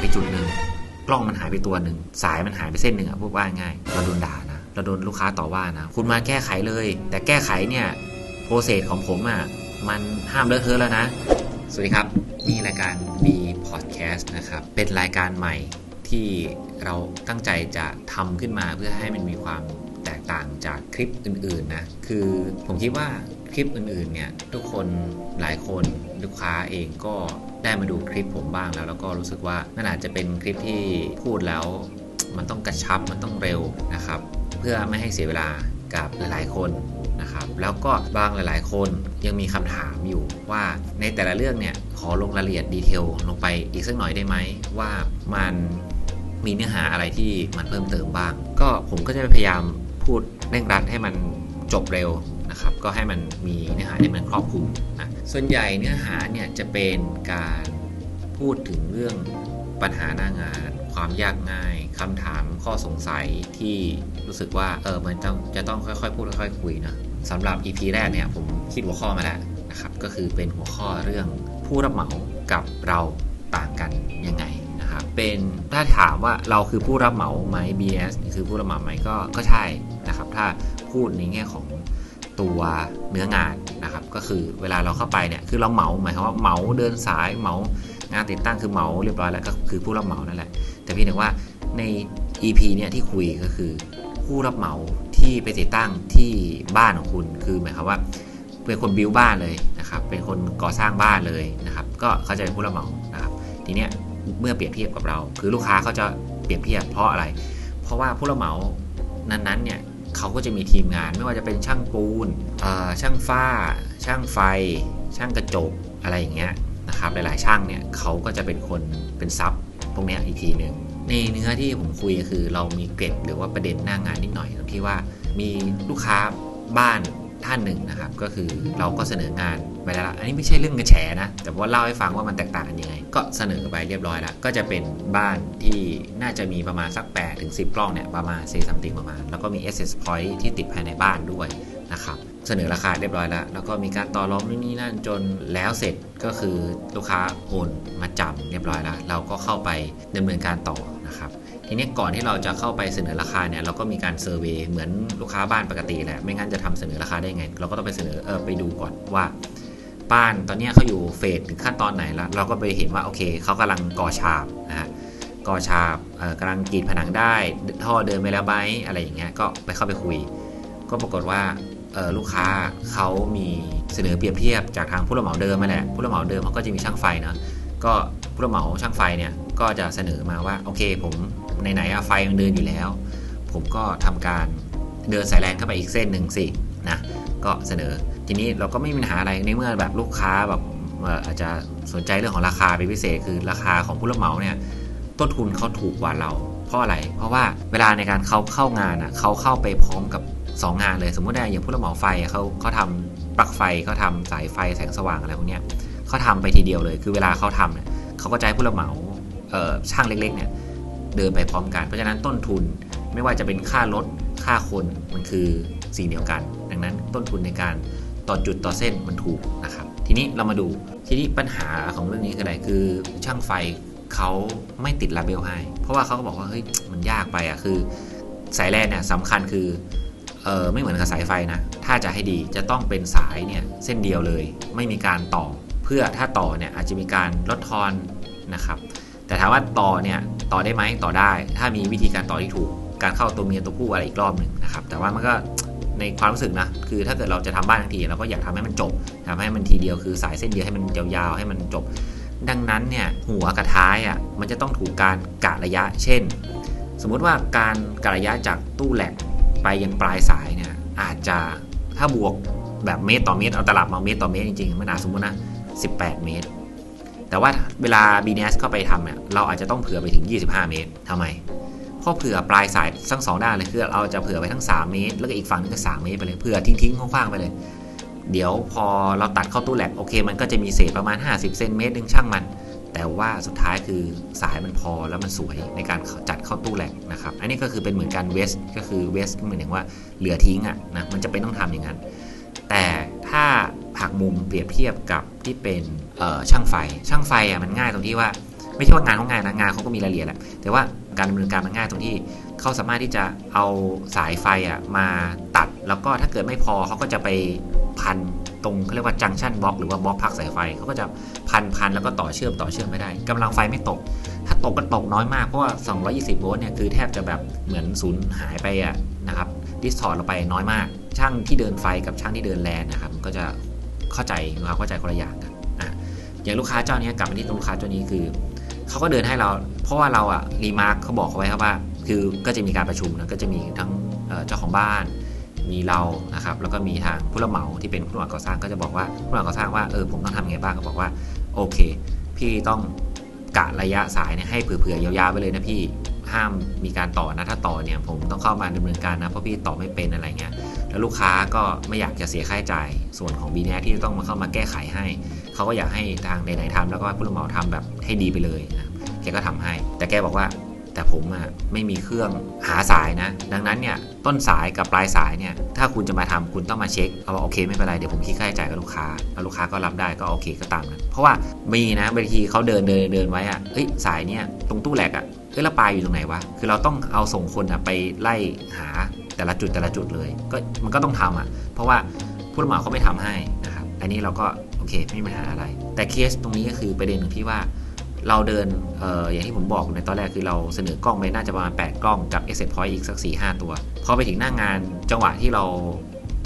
ไปจุดหนึ่งกล้องมันหายไปตัวหนึ่งสายมันหายไปเส้นหนึ่งอะพูดว่าง่ายเราโดนด่านะเราโดนลูกค้าต่อว่านะ คุณมาแก้ไขเลย แต่แก้ไขเนี่ยโปรเซสของผมอะมันห้ามเลอะเทอะแล้วนะ สวัสดีครับ นี่รายการ B Podcast นะครับ เป็นรายการใหม่ที่เราตั้งใจจะทำขึ้นมาเพื่อให้มันมีความแตกต่างจากคลิปอื่นๆนะ คือผมคิดว่า คลิปอื่นๆเนี่ยทุกคนหลายคนลูกค้าเองก็ได้มาดูคลิปผมบ้างแล้ว แล้วก็รู้สึกว่านั่นอาจจะเป็นคลิปที่พูดแล้วมันต้องกระชับมันต้องเร็วนะครับ เพื่อไม่ให้เสียเวลากับหลายๆคนนะครับ แล้วก็บางหลายๆ คนยังมีคำถามอยู่ว่าในแต่ละเรื่องเนี่ยขอลงรายละเอียดดีเทลลงไปอีกสักหน่อยได้ไหมว่ามันมีเนื้อหาอะไรที่มันเพิ่มเติมบ้าง ก็ผมก็จะพยายามพูดเร่งรัดให้มันจบเร็ว นะครับก็ให้มันมีเนื้อหาที่มันครอบคลุมนะส่วนใหญ่เนื้อหาเนี่ยจะเป็นการพูดถึงเรื่องปัญหาหน้างาน ความยากง่ายคำถามข้อสงสัยที่รู้สึกว่าเออมันต้องจะต้องค่อยๆ พูดค่อยๆคุยนะสำหรับ EP แรกเนี่ยผมคิดหัวข้อมาแล้วนะครับก็คือเป็นหัวข้อเรื่องผู้รับเหมากับเราต่างกันยังไงนะครับเป็นถ้าถามว่าเราคือผู้รับเหมาไหม BS คือผู้รับเหมาไหมก็ก็ใช่นะครับถ้าพูดในแง่ของ ตัวเนื้องานนะครับ ก็คือเวลาเราเข้าไปเนี่ยคือเราเหมาหมายความว่าเหมาเดินสายเหมางานติดตั้งคือเหมาเรียบร้อยแล้วก็คือผู้รับเหมานั่นแหละ แต่พี่นึกว่าใน EP เนี่ยที่คุยก็คือผู้รับเหมาที่ไปติดตั้งที่บ้านของคุณ คือหมายความว่าเป็นคนบิวบ้านเลยนะครับเป็นคนก่อสร้างบ้านเลยนะครับ ก็เขาจะเป็นผู้รับเหมานะครับทีเนี้ยเมื่อเปรียบเทียบกับเรา คือลูกค้าเขาจะเปรียบเทียบเพราะอะไร เพราะว่าผู้รับเหมานั้นๆเนี่ย เขาก็จะมีทีมงานไม่ว่าจะเป็นช่างปูนช่างฝ้า ช่างไฟ ช่างกระจกอะไรอย่างเงี้ยนะครับหลายๆช่างเนี่ยเขาก็จะเป็นคนเป็นซับพวกนี้อีกทีหนึ่งในเนื้อที่ผมคุยก็คือเรามีเกร็ดหรือว่าประเด็นหน้างานนิดหน่อยตรงที่ว่ามีลูกค้าบ้าน ท่านหนึ่งนะครับ ก็คือเราก็เสนองานไปแล้วอันนี้ไม่ใช่เรื่องกระแฉนะ แต่ว่าเล่าให้ฟังว่ามันแตกต่างกันยังไง ก็เสนอไปเรียบร้อยแล้ว ก็จะเป็นบ้านที่น่าจะมีประมาณสัก8ถึง10 กล้องเนี่ยประมาณเซซัมติงประมาณ แล้วก็มี access point ที่ติดภายในบ้านด้วยนะครับเสนอราคาเรียบร้อยแล้ว แล้วก็มีการต่อรองนู่นนี่นั่นจนแล้วเสร็จก็คือลูกค้าโอนมาจำเรียบร้อยแล้ว เราก็เข้าไปดำเนินการต่อนะครับ ทีนี้ก่อนที่เราจะเข้าไปเสนอราคาเนี่ยเราก็มีการเซอร์เวยเหมือนลูกค้าบ้านปกติแหละไม่งั้นจะทำเสนอราคาได้ไง เราก็ต้องไปเสนอเออไปดูก่อนว่า บ้านตอนนี้เขาอยู่เฟสถึงขั้นตอนไหนแล้วเราก็ไปเห็นว่าโอเคเขากำลังก่อฉาบนะฮะก่อฉาบกำลังกรีดผนังได้ท่อเดินไปแล้วไหมอะไรอย่างเงี้ยก็ไปเข้าไปคุย ก็ปรากฏว่าลูกค้าเขามีเสนอเปรียบเทียบจากทางผู้รับเหมาเดิมมาแหละผู้รับเหมาเดิมเขาก็จะมีช่างไฟเนาะก็ผู้รับเหมาช่างไฟเนี่ยก็จะเสนอมาว่าโอเคผม ไหนๆไฟมันเดินอยู่แล้ว ผมก็ทำการเดินสายแลนเข้าไปอีกเส้นหนึ่งสินะก็เสนอ ทีนี้เราก็ไม่มีปัญหาอะไรในเมื่อแบบลูกค้าแบบอาจจะสนใจเรื่องของราคาเป็นพิเศษคือราคาของผู้รับเหมาเนี่ยต้นทุนเขาถูกกว่าเรา เพราะอะไร เพราะว่าเวลาในการเขาเข้างานอะเขาเข้าไปพร้อมกับ 2 งานเลย สมมติว่าอย่างผู้รับเหมาไฟเขาเขาทำปลั๊กไฟเขาทำสายไฟแสงสว่างอะไรพวกเนี้ยเขาทำไปทีเดียวเลย คือเวลาเขาทำเนี่ยเขาก็ใจผู้รับเหมาช่างเล็กๆเนี่ย เดินไปพร้อมกัน เพราะฉะนั้นต้นทุนไม่ว่าจะเป็นค่ารถค่าคนมันคือสิ่งเดียวกัน ดังนั้นต้นทุนในการต่อจุดต่อเส้นมันถูกนะครับ ทีนี้เรามาดูทีนี้ปัญหาของเรื่องนี้คืออะไรคือช่างไฟเขาไม่ติดลาเบลให้ เพราะว่าเขาก็บอกว่าเฮ้ยมันยากไปอะคือ สายแลนเนี่ยสำคัญคือเออไม่เหมือนกับสายไฟนะ ถ้าจะให้ดีจะต้องเป็นสายเนี่ยเส้นเดียวเลย ไม่มีการต่อ เพื่อถ้าต่อเนี่ยอาจจะมีการลดทอนนะครับ แต่ถามว่าต่อเนี่ย ต่อได้ไหมต่อได้ ถ้ามีวิธีการต่อที่ถูก การเข้าตัวเมียตัวผู้อะไรอีกรอบหนึ่งนะครับ แต่ว่ามันก็ในความรู้สึกนะ คือถ้าเกิดเราจะทำบ้านทันทีเราก็อยากทำให้มันจบทำให้มันทีเดียวคือสายเส้นเดียวให้มันยาวๆให้มันจบ ดังนั้นเนี่ยหัวกับท้ายอะมันจะต้องถูกการกะระยะ เช่น สมมุติว่าการกะระยะจากตู้แหลกไปยังปลายสายเนี่ยอาจจะถ้าบวกแบบเมตรต่อเมตรเอาตลับมาเมตรต่อเมตรจริงๆมันอาจสมมตินะ18 เมตร แต่ว่าเวลา BNS เข้าไปทำเนี่ยเราอาจจะต้องเผื่อไปถึง 25 เมตรทำไมเพราะเผื่อปลายสายทั้งสองด้านเลยคือเราจะเผื่อไปทั้ง 3 เมตร แล้วก็อีกฝั่งนึงก็3เมตรไปเลยเผื่อทิ้งๆคว้างๆไปเลย เดี๋ยวพอเราตัดเข้าตู้แหลกโอเค มันก็จะมีเศษประมาณ 50 เซนเมตรนึงช่างมัน แต่ว่าสุดท้ายคือสายมันพอแล้วมันสวยในการจัดเข้าตู้แหลกนะครับอันนี้ก็คือเป็นเหมือนการเวสก็คือเวสก็เหมือนอย่างว่าเหลือทิ้งอะนะมันจะเป็นต้องทำอย่างนั้น แต่ถ้า หักมุมเปรียบเทียบกับที่เป็นช่างไฟ ช่างไฟอะมันง่ายตรงที่ว่า ไม่ใช่ว่างานเขาง่ายนะงานเขาก็มีรายละเอียดแหละแต่ว่าการดำเนินการมันง่ายตรงที่เขาสามารถที่จะเอาสายไฟอะมาตัดแล้วก็ถ้าเกิดไม่พอเขาก็จะไปพันตรงเขาเรียกว่าจังชันบล็อกหรือว่าบล็อกพักสายไฟเขาก็จะพันพันแล้วก็ต่อเชื่อมต่อเชื่อมไม่ได้กำลังไฟไม่ตก ถ้าตกก็ตกน้อยมากเพราะว่า 220 โวลต์เนี่ยคือแทบจะแบบเหมือนศูนย์หายไปอะนะครับดิสทอร์เราไปน้อยมาก ช่างที่เดินไฟกับช่างที่เดินแลนนะครับก็จะ เข้าใจความเข้าใจคนละอย่างกันอะอย่างลูกค้าเจ้านี้กลับมาที่ตัวลูกค้าเจ้านี้คือเขาก็เดินให้เรา เพราะว่าเราอะรีมาร์คเขาบอกเขาไว้ครับว่า คือก็จะมีการประชุมนะก็จะมีทั้งเจ้าของบ้านมีเรานะครับแล้วก็มีทางผู้รับเหมาที่เป็นผู้รับก่อสร้างก็จะบอกว่าผู้รับก่อสร้างว่าเออผมต้องทำยังไงบ้างก็บอกว่าโอเค พี่ต้องกะระยะสายเนี่ยให้เผื่อๆยาวๆไปเลยนะพี่ห้ามมีการต่อนะถ้าต่อเนี่ยผมต้องเข้ามาดำเนินการนะเพราะพี่ต่อไม่เป็นอะไรเงี้ย แล้วลูกค้าก็ไม่อยากจะเสียค่าใช้จ่าย ส่วนของบีเนที่จะต้องมาเข้ามาแก้ไขให้ เขาก็อยากให้ทางไหนๆทำแล้วก็ผู้รับเหมาทำแบบให้ดีไปเลยนะแกก็ทำให้ แต่แกบอกว่าแต่ผมอะไม่มีเครื่องหาสายนะ ดังนั้นเนี่ยต้นสายกับปลายสายเนี่ยถ้าคุณจะมาทำคุณต้องมาเช็คเอาว่าโอเคไม่เป็นไรเดี๋ยวผมคิดค่าใช้จ่ายกับลูกค้าแล้วลูกค้าก็รับได้ก็โอเคก็ตามนั้นเพราะว่ามีนะบางทีเขาเดินเดินเดินไว้อะเอ้ยสายเนี่ยตรงตู้แหลกอะเอ้ยแล้วปลายอยู่ตรงไหนวะคือเราต้องเอาส่งคนอะไปไล่หา แต่ละจุดแต่ละจุดเลย ก็มันก็ต้องทำอะเพราะว่าผู้รับเหมาเขาไม่ทำให้นะครับ อันนี้เราก็โอเคไม่มีปัญหาอะไร แต่เคสตรงนี้ก็คือประเด็นที่ว่าเราเดินอออย่างที่ผมบอกในตอนแรกคือเราเสนอกล้องไปน่าจะประมาณ 8 กล้องกับ e x ็ Point อีกสัก 4 5 ตัว พอไปถึงหน้างงานจังหวะที่เรา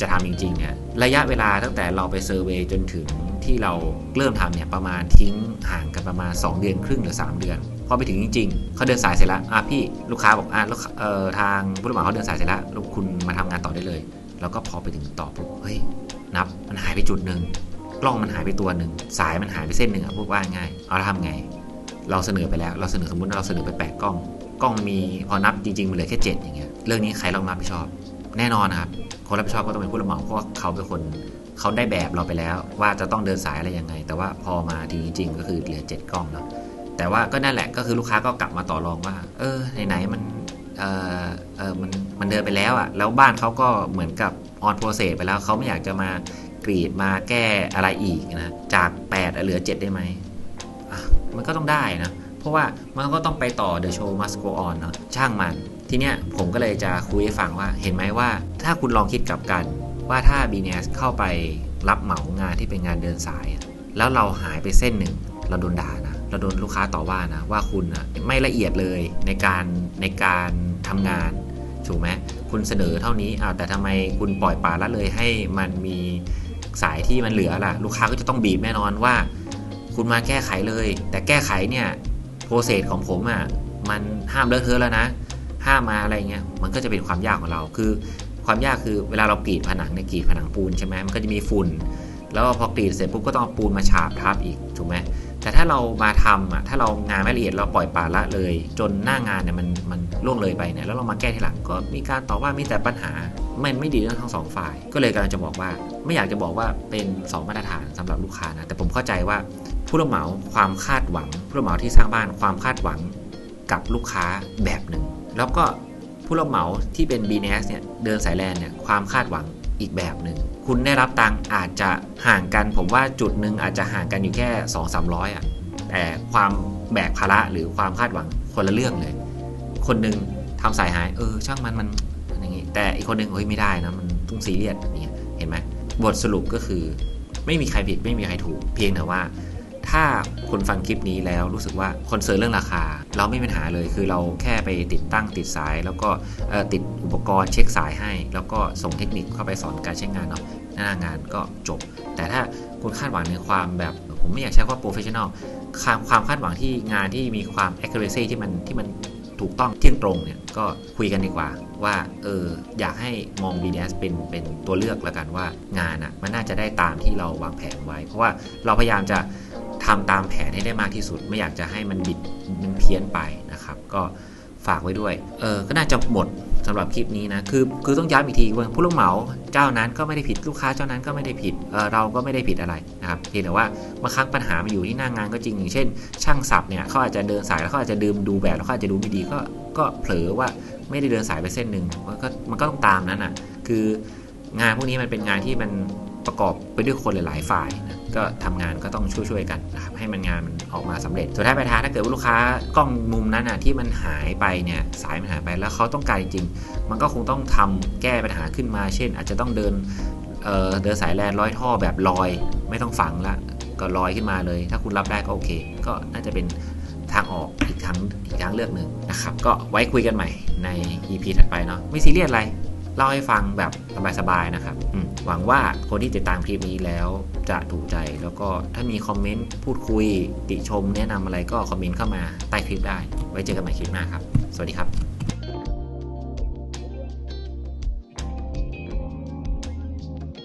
จะทำจริงๆเนี่ยระยะเวลาตั้งแต่เราไปเซอร์เวยจนถึงที่เราเริ่มทำเนี่ยประมาณทิ้งห่างกันประมาณ 2 เดือนครึ่งหรือ 3 เดือน พอไปถึงจริงๆเขาเดินสายเสร็จแล้วอะพี่ลูกค้าบอกอะเอ่อทางผู้รับเหมาเขาเดินสายเสร็จแล้วคุณมาทำงานต่อได้เลยแล้วก็พอไปถึงต่อปุ๊บเฮ้ยนับมันหายไปจุดหนึ่งกล้องมันหายไปตัวหนึ่งสายมันหายไปเส้นหนึ่งอะพูดว่าง่ายเอาทำไง เราเสนอไปแล้ว เราเสนอสมมติเราเสนอไป 8 กล้อง กล้องมีพอนับจริงๆมันเหลือแค่ 7 อย่างเงี้ยเรื่องนี้ใครต้องรับผิดชอบ แน่นอนครับคนรับผิดชอบก็ต้องเป็นผู้รับเหมาเพราะเขาเป็นคนเขาได้แบบเราไปแล้ว ว่าจะต้องเดินสายอะไรยังไง แต่ว่าพอมาทีจริง ๆ ก็คือเหลือ 7 กล้องเนาะ แต่ว่าก็นั่นแหละก็คือลูกค้าก็กลับมาต่อรองว่า เออไหนๆมันเออเออมันมันเดินไปแล้วอะ่ะ แล้วบ้านเขาก็เหมือนกับออนโปรเซสไปแล้วเขาไม่อยากจะมากรีดมาแก้อะไรอีกนะจาก 8 เหลือ 7 ได้ไหมมันก็ต้องได้นะ เพราะว่ามันก็ต้องไปต่อ The Show Must Go On เนาะช่างมัน ทีเนี้ยผมก็เลยจะคุยให้ฟังว่าเห็นไหมว่าถ้าคุณลองคิดกับกัน ว่าถ้า b n s เข้าไปรับเหมางานที่เป็นงานเดินสาย แล้วเราหายไปเส้นหนึ่งเราโดนด่านะ เราโดนลูกค้าต่อว่านะว่าคุณอะไม่ละเอียดเลยในการในการทำงานถูกไหมคุณเสนอเท่านี้อ้าวแต่ทำไมคุณปล่อยปละละเลยให้มันมีสายที่มันเหลือล่ะ ลูกค้าก็จะต้องบีบแน่นอนว่า คุณมาแก้ไขเลย แต่แก้ไขเนี่ยโปรเซสของผมอะ่ะมันห้ามเลอะเทอะแล้วนะห้ามมาอะไรเงี้ยมันก็จะเป็นความยากของเราคือ ความยากคือเวลาเรากรีดผนังในกรีดผนังปูนใช่ไหมมันก็จะมีฝุ่นแล้วพอกรีดเสร็จปุ๊บก็ต้องเอาปูนมาฉาบทับอีกถูกไหม แต่ถ้าเรามาทำอะถ้าเรางานไม่ละเอียดเราปล่อยปละละเลย จนหน้างานเนี่ยมันมันล่วงเลยไปเนี่ยแล้วเรามาแก้ทีหลังก็มีการต่อว่ามีแต่ปัญหามันไม่ดีทั้งสองฝ่าย ก็เลยกำลังจะบอกว่า ไม่อยากจะบอกว่าเป็น 2 มาตรฐานสำหรับลูกค้านะแต่ผมเข้าใจว่าผู้รับเหมาความคาดหวัง ผู้รับเหมาที่สร้างบ้านความคาดหวังกับลูกค้าแบบหนึ่ง แล้วก็ผู้รับเหมาที่เป็น b n s เนี่ยเดินสายแลนเนี่ยความคาดหวังอีกแบบหนึ่ง คุณได้รับตังอาจจะห่างกันผมว่าจุดหนึ่งอาจจะห่างกันอยู่แค่ 2 3 0 0อะแต่ความแบกภาระหรือความคาดหวังคนละเรื่องเลย คนหนึ่งทำสายหายเออช่างมันมันอย่างงี้แต่อีกคนหนึ่งเฮ้ยไม่ได้นะมันต้องซีเรียสนี่เห็นไหมบทสรุปก็คือ ไม่มีใครผิดไม่มีใครถูก เพียงแต่ว่า ถ้าคุณฟังคลิปนี้แล้วรู้สึกว่าคอนเซิร์นเรื่องราคา เราไม่มีปัญหาเลยคือเราแค่ไปติดตั้งติดสายแล้วก็ติด อุปกรณ์เช็คสายให้ แล้วก็ส่งเทคนิคเข้าไปสอนการใช้งานเนาะหน้างานก็จบ แต่ถ้าคุณคาดหวังในความแบบ ผมไม่อยากใช้คำว่าโปรเฟชชั่นอลความความคาดหวังที่งานที่มีความ accuracy ที่มันที่มันถูกต้องเที่ยงตรงเนี่ยก็คุยกันดีกว่าว่าเอออยากให้มอง BDS เป็นเป็นตัวเลือกแล้วกันว่างานอะ่ะมันน่าจะได้ตามที่เราวางแผนไว้ เพราะว่าเราพยายามจะทำตามแผนให้ได้มากที่สุด ไม่อยากจะให้มันบิดมันเพี้ยนไปนะครับ ก็ฝากไว้ด้วยเออก็น่าจะหมด สำหรับคลิปนี้นะคือคือต้องย้ำอีกทีว่าผู้รับเหมาเจ้านั้นก็ไม่ได้ผิดลูกค้าเจ้านั้นก็ไม่ได้ผิดเเราก็ไม่ได้ผิดอะไรนะครับเพียงแต่ว่าบางครั้งปัญหามาอยู่ที่หน้างงานก็จริงอย่างเช่น ช่างสับเนี่ยเขาอาจจะเดินสายแล้วเขาอาจจะดื่มดูแบบแล้วเขาอาจจะดูไม่ดีก็ก็เผลอว่าไม่ได้เดินสายไปเส้นหนึ่งมันก็มันก็ต้องตามนั้นอะคืองานพวกนี้มันเป็นงานที่มันประกอบไปด้วยคนหลาย ๆ ฝ่าย ก็ทำงานก็ต้องช่วยๆกันนะครับให้มันงานมันออกมาสำเร็จสุดท้ายปลายทางถ้าเกิดว่าลูกค้ากล้องมุมนั้นอะที่มันหายไปเนี่ยสายมันหายไปแล้วเขาต้องการจริงๆ มันก็คงต้องทำแก้ปัญหาขึ้นมา เช่น อาจจะต้องเดินเเดินสายแลนร้อยท่อแบบลอย ไม่ต้องฝังละก็ลอยขึ้นมาเลย ถ้าคุณรับได้ก็โอเค ก็น่าจะเป็นทางออกอีกทางอีกทางเลือกหนึ่งนะครับ ก็ไว้คุยกันใหม่ใน EP ถัดไปเนาะไม่ซีเรียสอะไรเล่าให้ฟังแบบสบายๆนะครับอืม หวังว่าคนที่ติดตามคลิปนี้แล้วจะถูกใจแล้วก็ถ้ามีคอมเมนต์พูดคุย ติชม แนะนำอะไรก็คอมเมนต์เข้ามาใต้คลิปได้ ไว้เจอกันใหม่คลิปหน้าครับ สวัสดีครับ